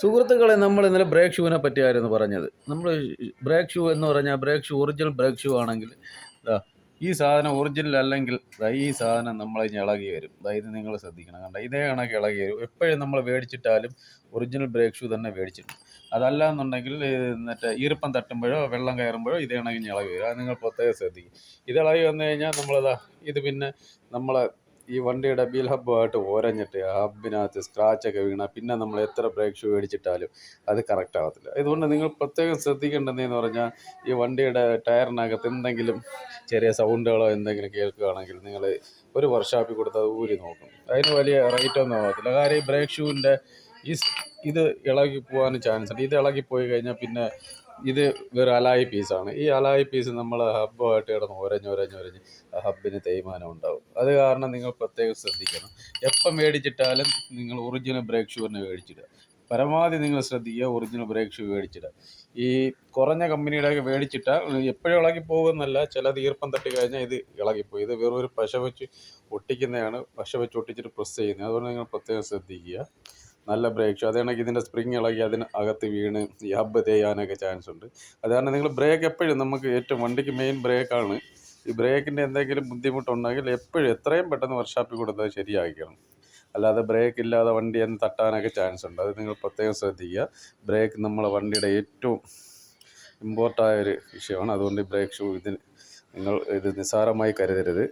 സുഹൃത്തുക്കളെ നമ്മൾ ഇന്നലെ ബ്രേക്ക് ഷൂവിനെ പറ്റിയായിരുന്നു പറഞ്ഞത്. നമ്മൾ ബ്രേക്ക് ഷൂ എന്ന് പറഞ്ഞാൽ brake shoe original brake shoe ആണെങ്കിൽ ഈ സാധനം ഒറിജിനൽ അല്ലെങ്കിൽ ഈ സാധനം നമ്മളെ ഇളകി വരും. അതായത് നിങ്ങൾ ശ്രദ്ധിക്കണം. കണ്ട? ഇതേ കണക്ക് ഇളകി വരും. എപ്പോഴും നമ്മൾ മേടിച്ചിട്ടാലും ഒറിജിനൽ ബ്രേക്ക് ഷൂ തന്നെ മേടിച്ചിട്ട് അതല്ല എന്നുണ്ടെങ്കിൽ മറ്റേ ഈർപ്പം തട്ടുമ്പോഴോ വെള്ളം കയറുമ്പോഴോ ഇതേ കണക്കിന് ഇളകി വരും. അത് നിങ്ങൾ പ്രത്യേകം ശ്രദ്ധിക്കും ഇത് ഇളകി വന്നു കഴിഞ്ഞാൽ നമ്മളതാ ഇത് പിന്നെ നമ്മളെ ഈ വണ്ടിയുടെ ബീൽ ഹബ്ബുമായിട്ട് ഓരഞ്ഞിട്ട് ആ ഹബിനകത്ത് സ്ക്രാച്ചൊക്കെ വീണ പിന്നെ നമ്മൾ എത്ര ബ്രേക്ക് ഷൂ മേടിച്ചിട്ടാലും അത് കറക്റ്റ് ആവത്തില്ല. അതുകൊണ്ട് നിങ്ങൾ പ്രത്യേകം ശ്രദ്ധിക്കേണ്ടതെന്ന് പറഞ്ഞാൽ ഈ വണ്ടിയുടെ ടയറിനകത്ത് എന്തെങ്കിലും ചെറിയ സൗണ്ടുകളോ എന്തെങ്കിലും കേൾക്കുകയാണെങ്കിൽ നിങ്ങൾ ഒരു വർഷാപ്പിൽ കൊടുത്ത് അത് ഊരി നോക്കും. അതിന് വലിയ റേറ്റ് ഒന്നും ആവത്തില്ല. കാര്യം ഈ ബ്രേക്ക് ഷൂവിന്റെ ഈ ഇത് ഇളകി പോകാൻ ചാൻസ് ഉണ്ട്. ഇത് ഇളകി പോയി കഴിഞ്ഞാൽ പിന്നെ ഇത് വേറെ അലായി പീസാണ് ഈ അലായി പീസ് നമ്മൾ ഹബ്ബുമായിട്ട് കിടന്ന് ആ ഹബ്ബിന് തേയ്മാനം ഉണ്ടാവും. അത് കാരണം നിങ്ങൾ പ്രത്യേകം ശ്രദ്ധിക്കണം. എപ്പം മേടിച്ചിട്ടാലും നിങ്ങൾ ഒറിജിനൽ ബ്രേക്ക് ഷൂറിന് മേടിച്ചിടുക. പരമാവധി നിങ്ങൾ ശ്രദ്ധിക്കുക ഒറിജിനൽ ബ്രേക്ക് ഷൂ മേടിച്ചിടുക. ഈ കുറഞ്ഞ കമ്പനിയുടെയൊക്കെ മേടിച്ചിട്ടാൽ എപ്പോഴും ഇളകി പോകുമെന്നല്ല ചില ഈർപ്പം തട്ടി കഴിഞ്ഞാൽ ഇത് ഇളകിപ്പോയി ഇത് വെറും ഒരു പശ വെച്ച് ഒട്ടിക്കുന്നതാണ്. പശ വെച്ച് ഒട്ടിച്ചിട്ട് പ്രസ് ചെയ്യുന്നത്. അതുകൊണ്ട് നിങ്ങൾ പ്രത്യേകം ശ്രദ്ധിക്കുക. നല്ല ബ്രേക്ക് ഷോ അതേണെങ്കിൽ ഇതിന്റെ സ്പ്രിങ് ഇളകി അതിന് അകത്ത് വീണ് ഹബ്ബ് തേയാനൊക്കെ ചാൻസ് ഉണ്ട്. അത് കാരണം നിങ്ങൾ ബ്രേക്ക് എപ്പോഴും നമുക്ക് ഏറ്റവും വണ്ടിക്ക് മെയിൻ ബ്രേക്കാണ് ഈ ബ്രേക്കിന്റെ എന്തെങ്കിലും ബുദ്ധിമുട്ടുണ്ടെങ്കിൽ എപ്പോഴും എത്രയും പെട്ടെന്ന് വർക്ക്ഷോപ്പിൽ കൊടുത്തത് ശരിയാക്കണം അല്ലാതെ ബ്രേക്ക് ഇല്ലാതെ വണ്ടി എന്ന് തട്ടാനൊക്കെ ചാൻസ് ഉണ്ട്. അത് നിങ്ങൾ പ്രത്യേകം ശ്രദ്ധിക്കുക. ബ്രേക്ക് നമ്മളെ വണ്ടിയുടെ ഏറ്റവും ഇമ്പോർട്ടായ ഒരു വിഷയമാണ്. അതുകൊണ്ട് ബ്രേക്ക് ഷൂ ഇതിന് നിങ്ങൾ ഇത് നിസ്സാരമായി കരുതരുത്.